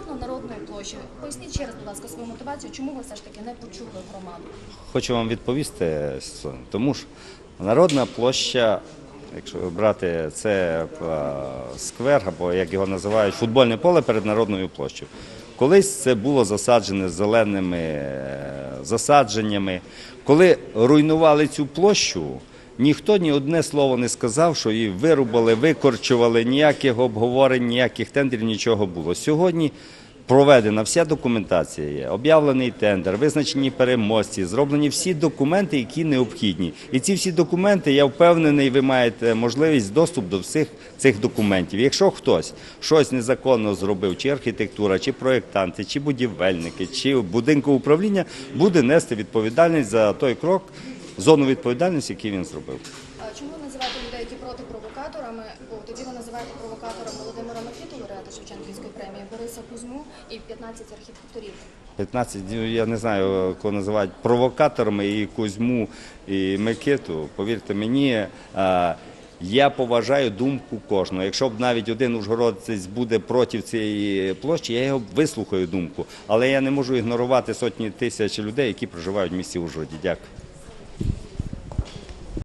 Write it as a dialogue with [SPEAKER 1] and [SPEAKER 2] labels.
[SPEAKER 1] стосовно народної площі, поясніть ще раз, будь ласка, свою мотивацію, чому ви все ж таки не почули громаду?
[SPEAKER 2] Хочу вам відповісти, тому що народна площа, якщо брати це е, сквер, або як його називають, футбольне поле перед народною площею. Колись це було засаджене зеленими е, засадженнями. Коли руйнували цю площу, ніхто ні одне слово не сказав, що її вирубали, викорчували, ніяких обговорень, ніяких тендерів, нічого було. Сьогодні Проведена вся документація є, об'явлений тендер, визначені переможці, зроблені всі документи, які необхідні. І ці всі документи, я впевнений, ви маєте можливість доступ до всіх цих документів. Якщо хтось щось незаконно зробив, чи архітектура, чи проєктанти, чи будівельники, чи будинкове управління, буде нести відповідальність за той крок, зону відповідальності, який він зробив.
[SPEAKER 1] Чому ви називаєте людей, які проти провокаторами? Бо тоді ви називаєте провокатором Володимира Микиту, лауреата Шевченківської премії, Бориса Кузьму і 15 архітекторів.
[SPEAKER 2] 15, ну, я не знаю, кого називають провокаторами і Кузьму, і Микиту. Повірте мені, я поважаю думку кожного. Якщо б навіть один ужгородець буде проти цієї площі, я його вислухаю думку. Але я не можу ігнорувати сотні тисяч людей, які проживають в місті Ужгороді. Дякую.